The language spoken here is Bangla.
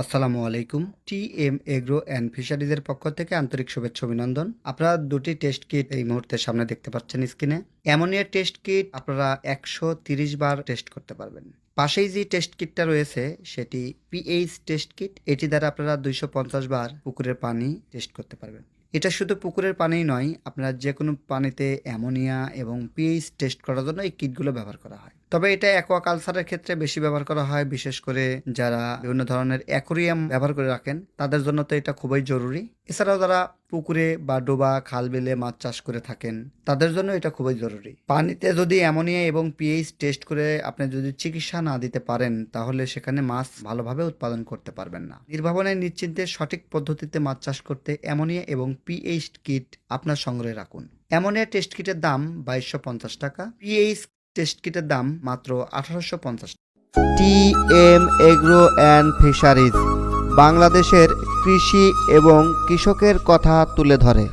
আসসালামু আলাইকুম। টি এম এগ্রো অ্যান্ড ফিশারিজের পক্ষ থেকে আন্তরিক শুভেচ্ছা, অভিনন্দন। আপনারা দুটি টেস্ট কিট এই মুহূর্তে সামনে দেখতে পাচ্ছেন স্ক্রিনে। অ্যামোনিয়া টেস্ট কিট আপনারা একশো বার টেস্ট করতে পারবেন। পাশেই যে টেস্ট কিটটা রয়েছে, সেটি পিএইচ টেস্ট কিট। এটি দ্বারা আপনারা দুইশো পঞ্চাশ বার পুকুরের পানি টেস্ট করতে পারবেন। এটা শুধু পুকুরের পানিই নয়, আপনারা যে কোনো পানিতে অ্যামোনিয়া এবং পিএইচ টেস্ট করার জন্য এই কিটগুলো ব্যবহার করা হয়। তবে এটা অ্যাকোয়াকালচারের ক্ষেত্রে বেশি ব্যবহার করা হয়, বিশেষ করে যারা বিভিন্ন ধরনের অ্যাকোরিয়াম ব্যবহার করে রাখেন, তাদের জন্য তো এটা খুবই জরুরি। এছাড়াও যারা পুকুরে বা ডোবা খাল বিলে মাছ চাষ করে থাকেন, তাদের জন্য এটা খুবই জরুরি। পানিতে যদি অ্যামোনিয়া এবং পিএইচ টেস্ট করে আপনি যদি চিকিৎসা না দিতে পারেন, তাহলে সেখানে মাছ ভালোভাবে উৎপাদন করতে পারবেন না। নির্ভাবনের নিশ্চিন্তে সঠিক পদ্ধতিতে মাছ চাষ করতে অ্যামোনিয়া এবং পিএইচ কিট আপনার সংগ্রহে রাখুন। অ্যামোনিয়া টেস্ট কিটের দাম বাইশশো পঞ্চাশ টাকা, পিএইচ টেস্ট কিটের দাম মাত্র আঠারোশো পঞ্চাশ T M agro and fisheries, বাংলাদেশের কৃষি এবং কৃষকের কথা তুলে ধরে।